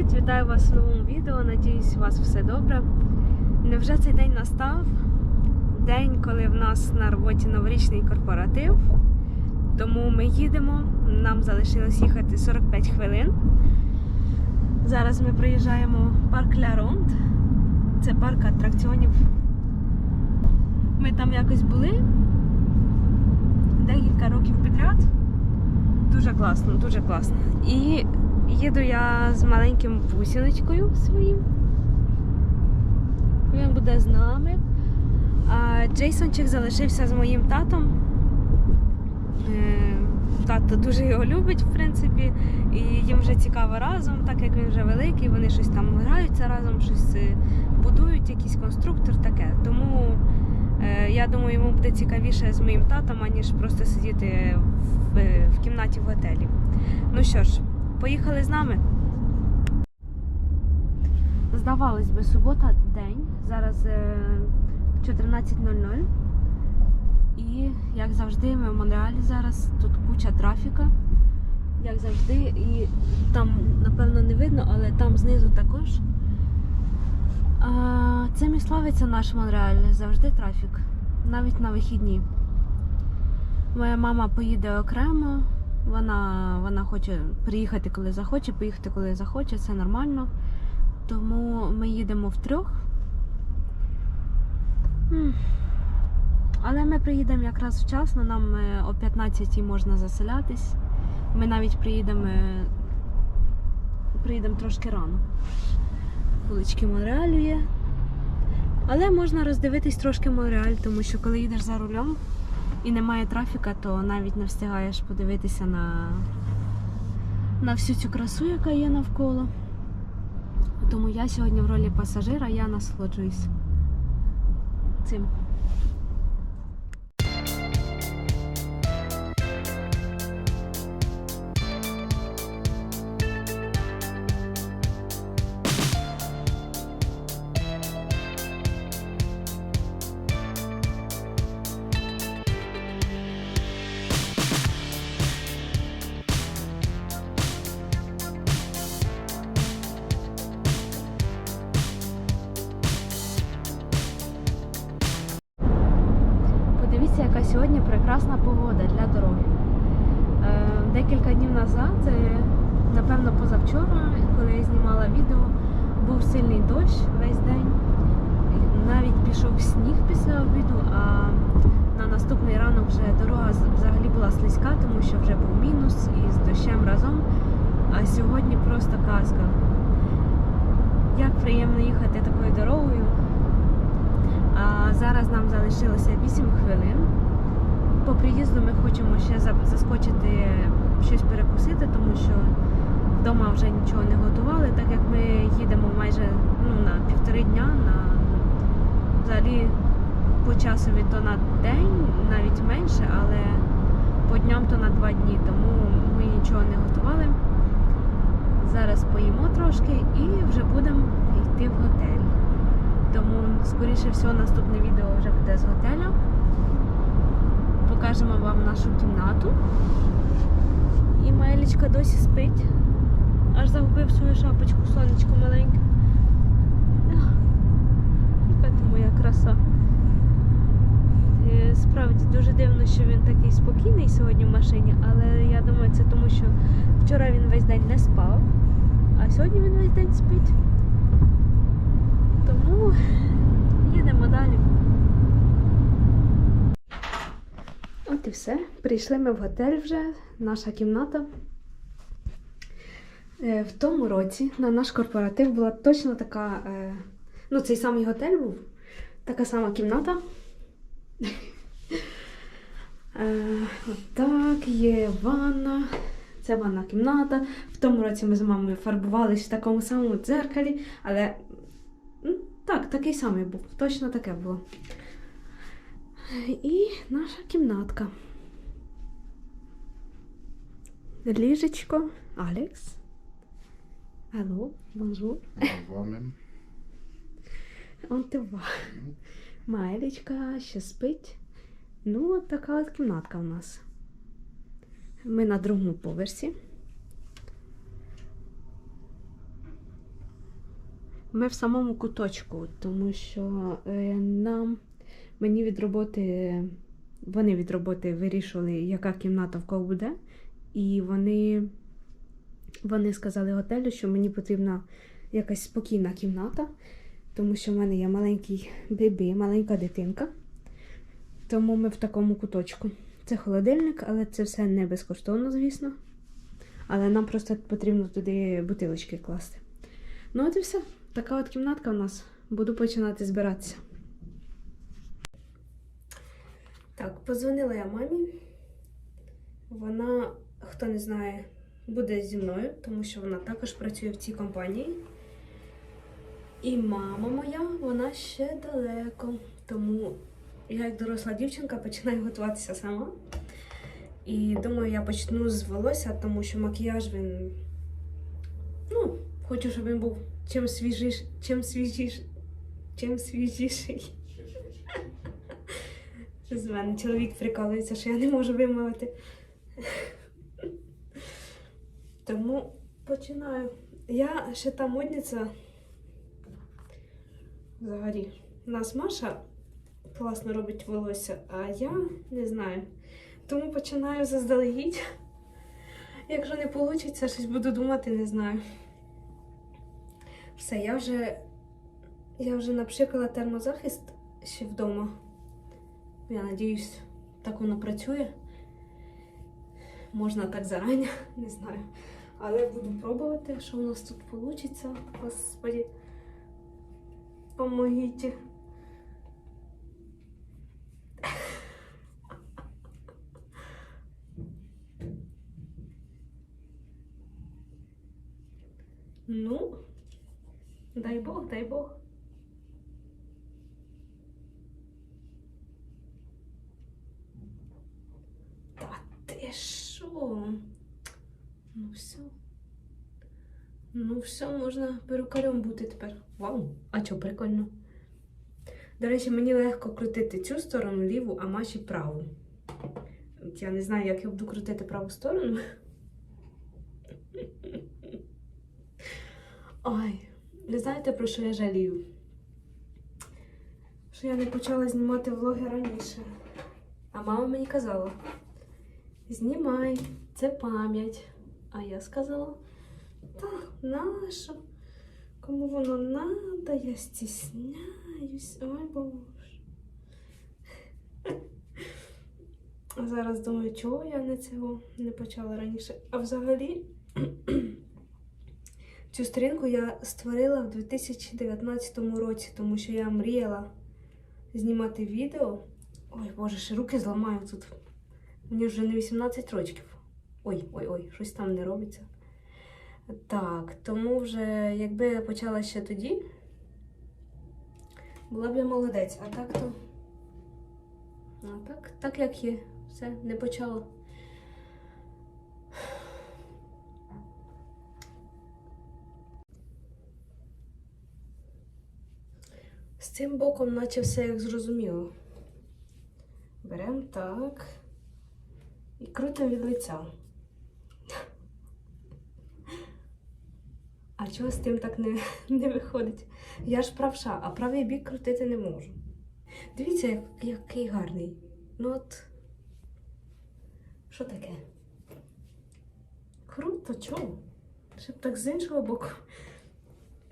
Привіт! Вітаю вас в новому відео. Надіюсь, у вас все добре. Невже цей день настав? День, коли в нас на роботі новорічний корпоратив. Тому ми їдемо. Нам залишилось їхати 45 хвилин. Зараз ми приїжджаємо в парк Ля Ронд. Це парк атракціонів. Ми там якось були декілька років підряд. Дуже класно, дуже класно. І їду я з маленьким пусіночкою своїм. Він буде з нами. Джейсончик залишився з моїм татом. Е, Тато дуже його любить, в принципі, і їм вже цікаво разом, так як він вже великий, вони щось там граються разом, щось е, будують, якийсь конструктор таке. Тому е, я думаю, йому буде цікавіше з моїм татом, аніж просто сидіти в, в кімнаті в готелі. Ну що ж, поїхали з нами. Здавалось би, субота день. Зараз е, 14.00. І як завжди, ми в Монреалі зараз. Тут куча трафіка. Як завжди, і там, напевно, не видно, але там знизу також. А, цим і наш Монреаль. Завжди трафік. Навіть на вихідні. Моя мама поїде окремо. Вона, вона хоче приїхати, коли захоче, поїхати, коли захоче, це нормально. Тому ми їдемо втрьох. Але ми приїдемо якраз вчасно, нам е, о 15 можна заселятись. Ми навіть приїдемо, е, приїдемо трошки рано. Вулички Монреалю є. Але можна роздивитись трошки Монреаль, тому що коли їдеш за рулем і немає трафіка, то навіть не встигаєш подивитися на, на всю цю красу, яка є навколо. Тому я сьогодні в ролі пасажира, я насолоджуюсь цим. Сильний дощ весь день. Навіть пішов сніг після обіду, а на наступний ранок вже дорога взагалі була слизька, тому що вже був мінус і з дощем разом. А сьогодні просто казка. Як приємно їхати такою дорогою. А зараз нам залишилося 8 хвилин. По приїзду ми хочемо ще за- заскочити щось перекусити, тому що вдома вже нічого не готували, так як ми їдемо майже ну, на півтори дня, на взагалі по часові то на день, навіть менше, але по дням то на два дні, тому ми нічого не готували. Зараз поїмо трошки і вже будемо йти в готель. Тому, скоріше всього, наступне відео вже буде з готеля. Покажемо вам нашу кімнату. І Маєлічка досі спить. Аж загубив свою шапочку, сонечко маленьке. Яка ти моя краса. Е, Справді дуже дивно, що він такий спокійний сьогодні в машині, але я думаю, це тому, що вчора він весь день не спав, а сьогодні він весь день спить. Тому їдемо далі. От і все. Прийшли ми в готель вже, наша кімната. Е, В тому році на наш корпоратив була точно така. е, Ну, цей самий готель був, така сама кімната. Е, Отак, є ванна. Це ванна кімната. В тому році ми з мамою фарбувалися в такому самому дзеркалі, але так, такий самий був. Точно таке було. І наша кімнатка. Ліжечко. Алекс. Бонжур. Au revoir même. Он ти ва. Майлечка ще спить. Ну, от така от кімнатка в нас. Ми на другому поверсі. Ми в самому куточку, тому що е, нам мені від роботи, вони від роботи вирішували, яка кімната в кого буде. І вони, вони сказали готелю, що мені потрібна якась спокійна кімната, тому що в мене є маленький бебі, маленька дитинка. Тому ми в такому куточку. Це холодильник, але це все не безкоштовно, звісно. Але нам просто потрібно туди бутилочки класти. Ну, от і все. Така от кімнатка у нас. Буду починати збиратися. Так, позвонила я мамі. Вона, хто не знає, буде зі мною, тому що вона також працює в цій компанії. І мама моя, вона ще далеко. Тому я, як доросла дівчинка, починаю готуватися сама. І думаю, я почну з волосся, тому що макіяж він. Ну, хочу, щоб він був чим свіжіш, чим свіжіш, чим свіжіший. З мене чоловік прикалується, що я не можу вимовити. Тому починаю. Я ще та модниця. Взагалі, у нас Маша класно робить волосся, а я не знаю. Тому починаю заздалегідь. Якщо не вийде, щось буду думати, не знаю. Все, я вже, я вже напшикала термозахист ще вдома. Я надіюсь, так воно працює. Можна так зарані, не знаю. Але буду пробувати, що у нас тут вийде. Господи, помогіть. Ну, дай Бог, дай Бог. Та ти що? Ну все. Ну все, можна перукарем бути тепер. Вау! А чо, прикольно. До речі, мені легко крутити цю сторону ліву, а Маші праву. Я не знаю, як я буду крутити праву сторону. Ой, ви знаєте, про що я жалію? Що я не почала знімати влоги раніше. А мама мені казала: знімай, це пам'ять. А я сказала, так, нащо? Кому воно надо, я стісняюсь. Ой, боже. А зараз думаю, чого я не цього не почала раніше. А взагалі. Цю сторінку я створила в 2019 році, тому що я мріяла знімати відео. Ой, боже, ще руки зламаю тут. Мені вже не 18 років. Ой, ой, ой, щось там не робиться. Так, тому вже, якби я почала ще тоді, була б я молодець, а так то. А так, так як є, все, не почала. З цим боком, наче все як зрозуміло. Беремо так і крутимо від лиця. А чого з тим так не, не виходить? Я ж правша, а правий бік крутити не можу. Дивіться, як, який гарний. Ну от. Що таке? Круто, чого? Щоб так з іншого боку.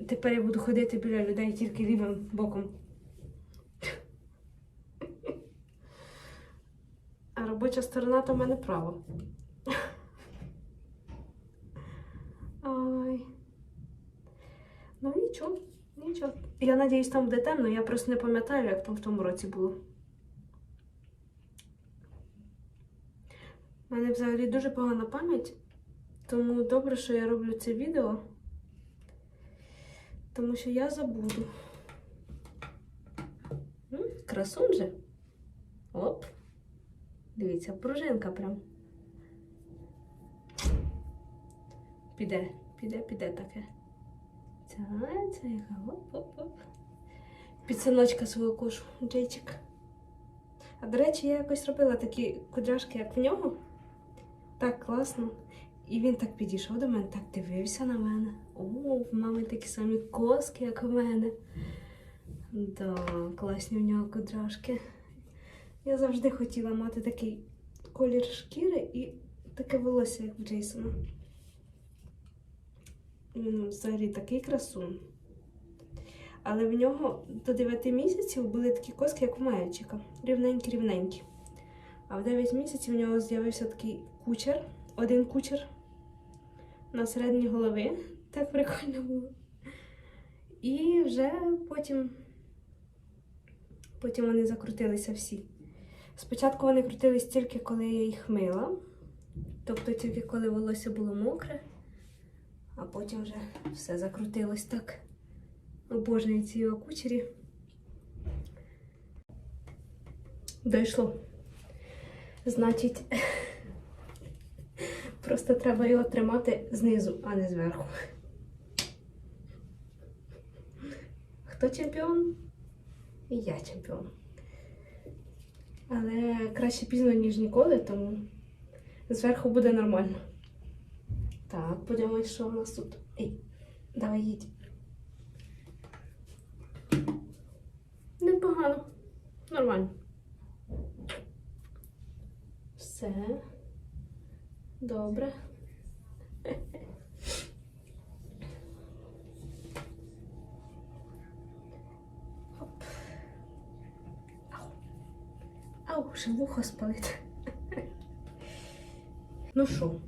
Тепер я буду ходити біля людей тільки лівим боком. А робоча сторона то в мене права. Ой. Ну нічого, нічого. Я надіюсь, там буде темно, я просто не пам'ятаю, як там в тому році було. У мене взагалі дуже погана пам'ять, тому добре, що я роблю це відео. Тому що я забуду. Красун же. Оп. Дивіться, пружинка прям. Піде, піде, піде таке. Ця, ця яка. Оп, оп, оп. Під синочка свого кошу, Джейчик. А до речі, я якось робила такі кудряшки, як в нього. Так класно. І він так підійшов до мене, так дивився на мене. О, в мами такі самі коски, як у мене. Да, класні в нього кудряшки. Я завжди хотіла мати такий колір шкіри і таке волосся, як в Джейсона. Він взагалі такий красун. Але в нього до 9 місяців були такі коски, як у мальчика. Рівненькі-рівненькі. А в 9 місяців у нього з'явився такий кучер, один кучер на середній голови. Так прикольно було. І вже потім, потім вони закрутилися всі. Спочатку вони крутились тільки коли я їх мила, тобто тільки коли волосся було мокре, а потім вже все закрутилось так. Обожнюю ці його кучері. Дійшло. Значить, просто треба його тримати знизу, а не зверху. Хто чемпіон? І я чемпіон. Але краще пізно, ніж ніколи, тому зверху буде нормально. Так, подивимось, що у нас тут. Ей, давай їдь. Непогано. Нормально. Все. Добре. Ау, ще вухо спалить. Ну що?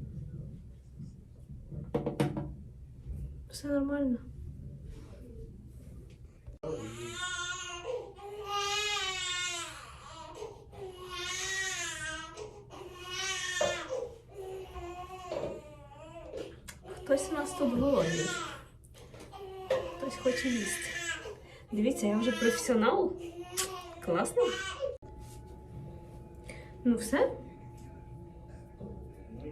Все нормально. Хтось у нас тут голодний. Хтось хоче їсти. Дивіться, я вже професіонал. Класно. Ну все.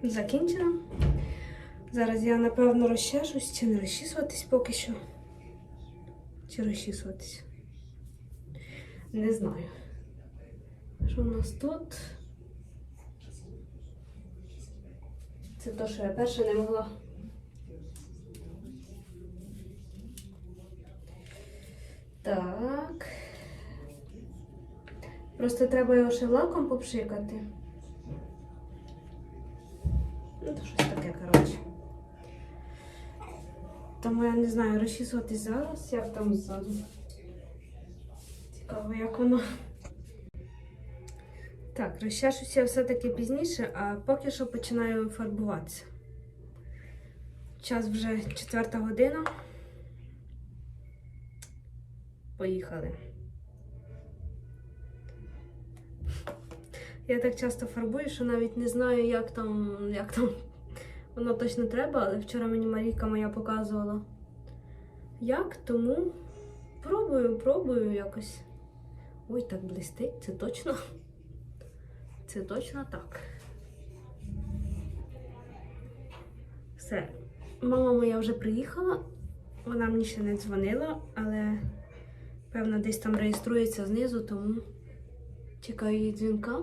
Закінчено. Зараз я, напевно, розчешусь чи не розчісуватись поки що. Чи розчісуватись? Не знаю. Що у нас тут? Це те, що я перше не могла. Так. Просто треба його ще лаком попшикати. Ну, то щось таке, коротше. Тому я не знаю, розчісуватись зараз, як там ззаду. Цікаво, як воно. Так, розчешуся все-таки пізніше, а поки що починаю фарбуватися. Час вже четверта година. Поїхали. Я так часто фарбую, що навіть не знаю, як там, як там воно точно треба, але вчора мені Марійка моя показувала. Як, тому пробую, пробую якось. Ой, так блистить, це точно. Це точно так. Все. Мама моя вже приїхала. Вона мені ще не дзвонила, але певно десь там реєструється знизу, тому чекаю її дзвінка.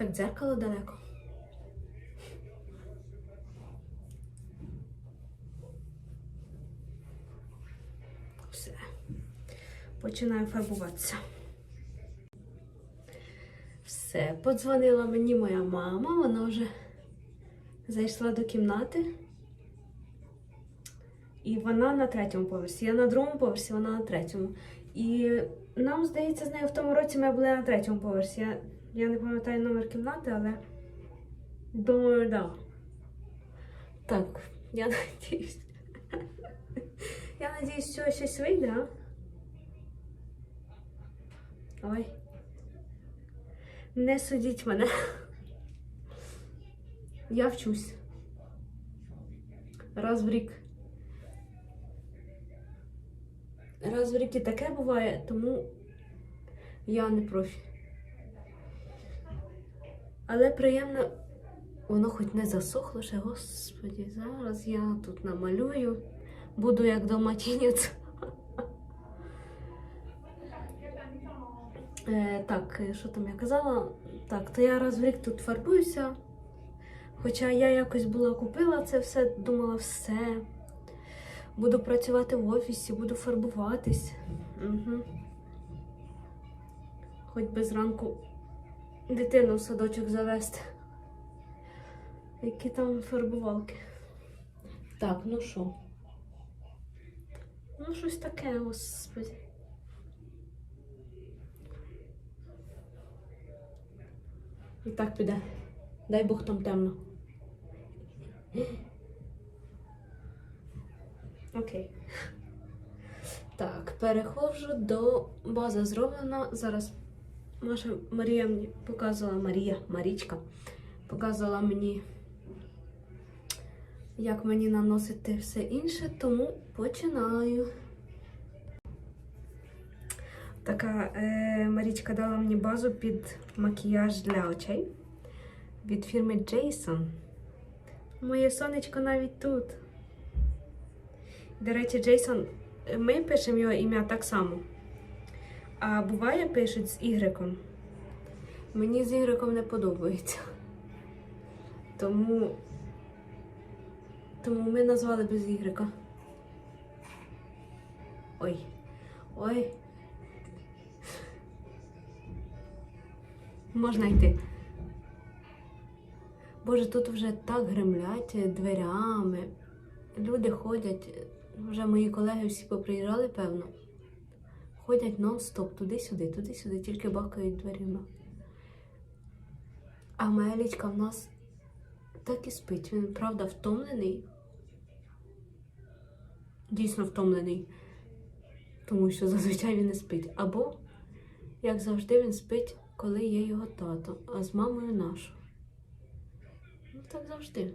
Так, дзеркало далеко. Все. Починаю фарбуватися. Все, подзвонила мені моя мама, вона вже зайшла до кімнати. І вона на третьому поверсі. Я на другому поверсі, вона на третьому. І нам здається, з нею в тому році ми були на третьому поверсі. Я, не пам'ятаю номер кімнати, але думаю, да. Так, я надіюсь. Я надіюсь, що щось вийде, а? Ой. Не судіть мене. Я вчусь. Раз в рік. Раз в рік і таке буває, тому я не профі. Але приємно, воно хоч не засохло ще, господі. Зараз я тут намалюю. Буду як доматінець. Е, так, е, що там я казала? Так, то я раз в рік тут фарбуюся. Хоча я якось була купила це все, думала, все. Буду працювати в офісі, буду фарбуватись. Угу. Хоч би зранку дитину в садочок завести. Які там фарбувалки. Так, ну що? Ну, щось таке, господи. І так піде. Дай Бог там темно. Окей. Так, переходжу до бази зроблена. Зараз Маша Марія мені показувала Марія, Марічка показувала мені, як мені наносити все інше, тому починаю. Така е, Марічка дала мені базу під макіяж для очей від фірми Jason. Моє сонечко навіть тут. До речі, Джейсон, ми пишемо його ім'я так само. А буває пишуть з ігреком. Мені з ігреком не подобається. Тому, тому ми назвали без ігрека. Ой. Ой. Можна йти. Боже, тут вже так гремлять дверями. Люди ходять, вже мої колеги всі поприїжджали, певно. Ходять нон-стоп, туди-сюди, туди-сюди, тільки бахкають дверима. А моя лічка в нас так і спить. Він, правда, втомлений. Дійсно втомлений. Тому що зазвичай він не спить. Або, як завжди, він спить, коли є його тато, а з мамою нашу. Ну, так завжди.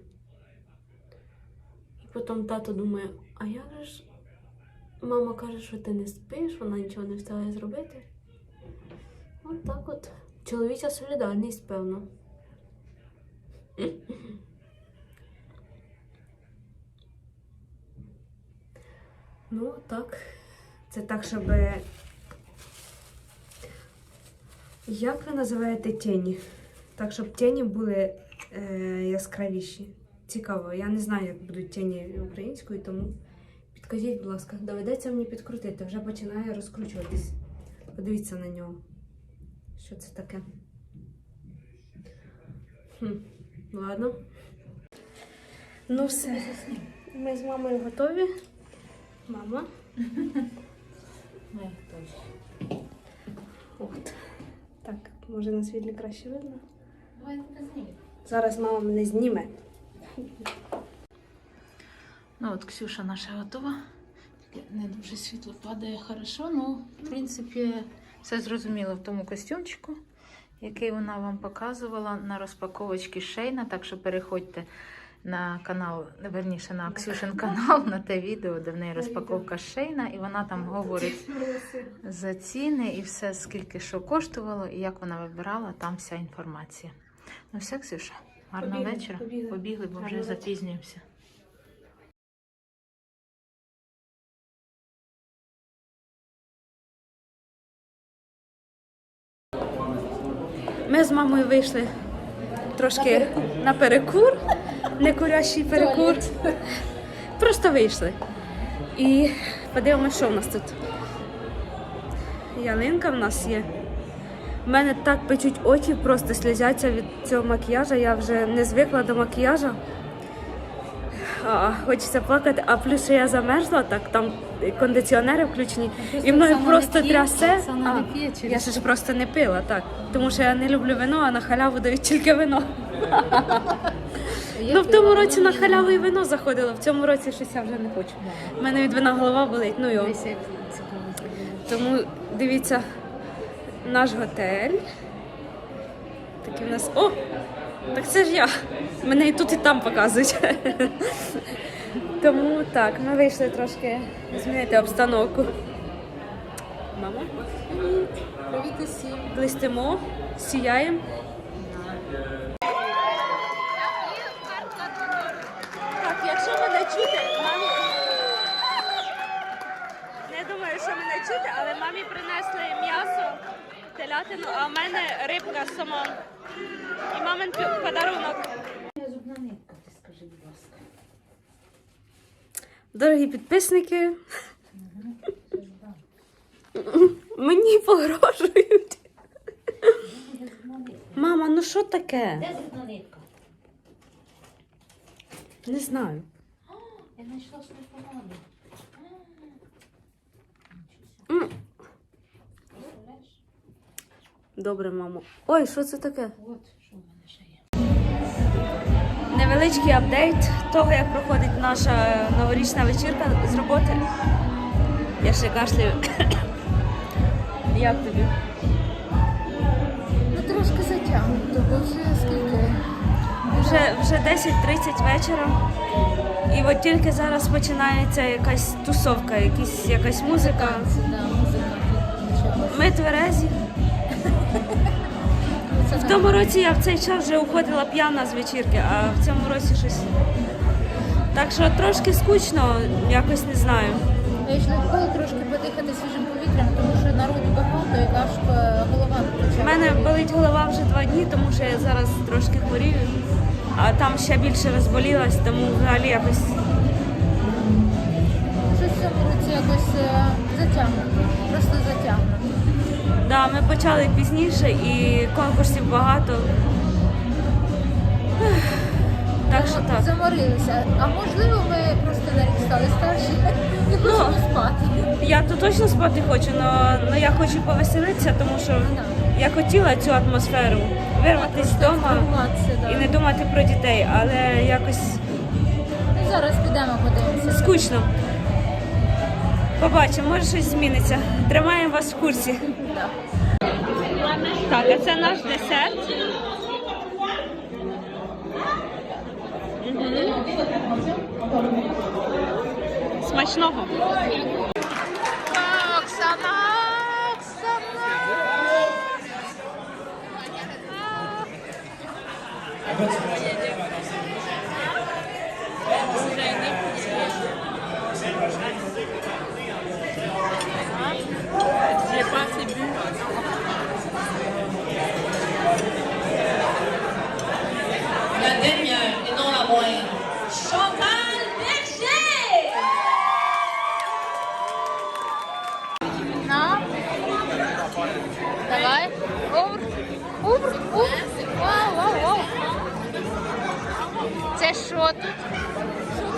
І потім тато думає, а як же ж мама каже, що ти не спиш, вона нічого не встигає зробити. От так от. Чоловіча солідарність, певно. Ну, так. Це так, щоб. Як ви називаєте тіні? Так, щоб тіні були е, яскравіші. Цікаво. Я не знаю, як будуть тіні українською, тому підкажіть, будь ласка, доведеться мені підкрутити, вже починає розкручуватись. Подивіться на нього. Що це таке? Хм, ладно. Ну все. Ми з мамою готові. Мама. От. Так, може на світлі краще видно. Зараз мама мене зніме. Ну от Ксюша наша готова. Не дуже світло падає хорошо. Ну, в принципі, все зрозуміло в тому костюмчику, який вона вам показувала на розпаковочці Шейна. Так що переходьте на канал, верніше на Ксюшин канал, на те відео, де в неї розпаковка Шейна, і вона там говорить за ціни і все, скільки що коштувало, і як вона вибирала, там вся інформація. Ну все, Ксюша, гарного Побігли, вечора. побігли. Побігли, бо вже запізнюємося. Ми з мамою вийшли трошки на перекур, не курящий перекур. Просто вийшли. І подивимося, що в нас тут. Ялинка в нас є. У мене так печуть очі, просто сльозяться від цього макіяжа. Я вже не звикла до макіяжу. А, хочеться плакати, а плюс що я замерзла, так там кондиціонери включені, і мною просто трясе. А, я ще ж просто не пила, так. Тому що я не люблю вино, а на халяву дають тільки вино. ну в тому році на халяву і вино заходило, в цьому році щось я вже не хочу. У мене від вина голова болить, ну зробила. Тому дивіться наш готель. Такий в нас. О! Так це ж я. Мене і тут, і там показують. Тому так, ми вийшли трошки змінити обстановку. Мама, Привіт усім. блистимо, сіяємо. Так, якщо мене чути, мамі. Не думаю, що мене чути, але мамі принесли телятину, а в мене рибка з сама. І мамин подарунок. Зубна нитка, ти скажи, будь ласка. Дорогі підписники, мені погрожують. Мама, ну що таке? Де зубна нитка? Не знаю. Я знайшла свою помаду. Добре, мамо. Ой, що це таке? От, що в мене ще є. Невеличкий апдейт того, як проходить наша новорічна вечірка з роботи. Я ще кашлюю. Як тобі? Ну трошки затягнуто, бо вже скільки? Вже, вже 10.30 вечора. І от тільки зараз починається якась тусовка, якісь, якась музика. Ми тверезі. В тому році я в цей час вже уходила п'яна з вечірки, а в цьому році щось. Так що трошки скучно, якось не знаю. Я йшла в коло трошки подихати свіжим повітрям, тому що народу багато і важко голова У мене болить голова вже два дні, тому що я зараз трошки хворію, а там ще більше розболілась, тому взагалі якось Щось в цьому році якось е, затягнуто, просто затягнуто. Да, ми почали пізніше і конкурсів багато. Так що так. Заморилися. А можливо, ми просто на рік стали старші і хочемо спати. Я то точно спати хочу, але я хочу повеселитися, тому що я хотіла цю атмосферу вирватися вдома да. і не думати про дітей, але якось Ну, Зараз підемо подивимося. скучно. Побачимо, може щось зміниться. Тримаємо вас в курсі. Да. Так, а це наш десерт. Мгм. Смачного. Оксана, Оксана. що тут?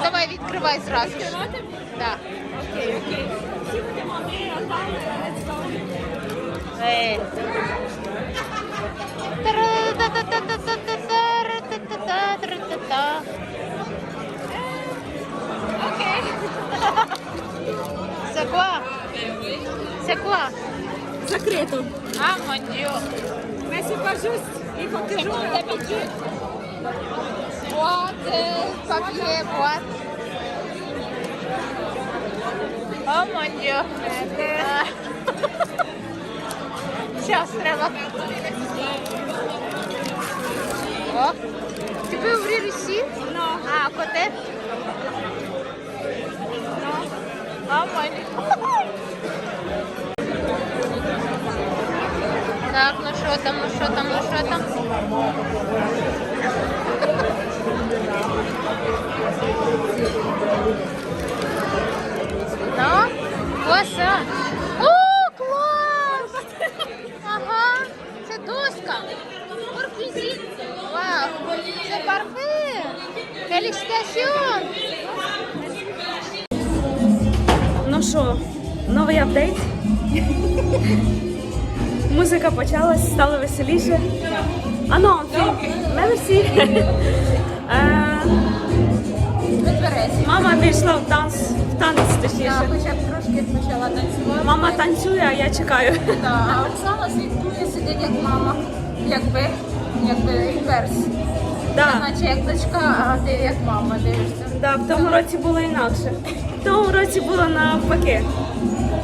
Давай відкривай зразу. Відкривати? Так. Окей, окей. Окей. C'est quoi? C'est quoi? Закрито. А, mon dieu. Mais c'est pas juste. Il. Boîte, euh, papier, boîte. Oh mon dieu Ah. Сейчас треба. О, tu peux ouvrir ici Non. Ah, à côté Non. Oh mon dieu Так, ну що там, ну що там, ну що там? Ну, ось. а. О, клас! Ага, це доска. Вау, це парфüm. Фелікситасіон. Ну що, новий апдейт. Музика почалась, стало веселіше. А ну, мерсі. Мама пішла в танц, в танець Я хоча б трошки почала танцювати. Мама танцює, а я чекаю. Так, а Оксана слідкує, сидить як мама. Якби, якби інверс. Да. Наче як дочка, а ти як мама дивишся. Да, в тому році було інакше. В тому році було навпаки.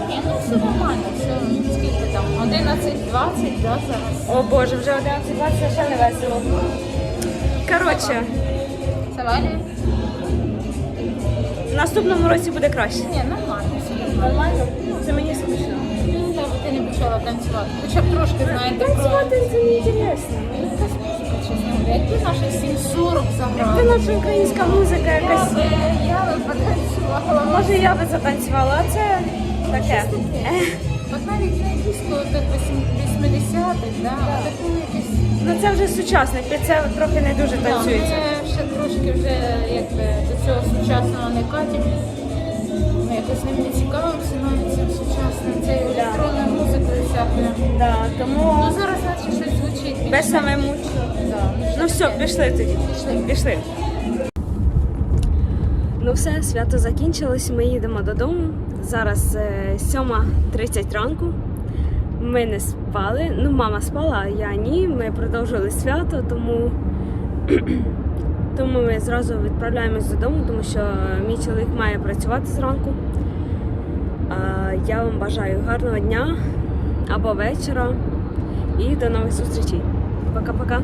Ні, ну все нормально, все. Скільки там? 11-20, да, зараз. О Боже, вже 11.20, ще не весело. Коротше, Савалі? В наступному році буде краще. Ні, нормально, нормально. Це мені смішно. Ну, ти не почала танцювати. Хоча б трошки знаєте Танцювати це не інтересно. які наші 740 Це заграли. наша українська музика якась. Я би потанцювала. Може я би затанцювала, а це таке. От навіть не дійсно так 80-х, да, а таку якесь Ну це вже сучасник, це трохи не дуже танцюється. Ще трошки вже якби до цього сучасного не катимо. Ми якось ним не цікавимося навіть цим сучасним, цією електронною музикою всякою. Да, тому Ну зараз наче щось звучить. більш- без саме мучно. Да, Ну все, пішли тоді. Пішли. Пішли. Ну все, свято закінчилось. Ми їдемо додому. Зараз е, 7.30 ранку. Ми не спали. Ну, мама спала, а я ні. Ми продовжили свято, тому, тому ми зразу відправляємось додому, тому що мій чоловік має працювати зранку. Я вам бажаю гарного дня або вечора і до нових зустрічей. Пока-пока.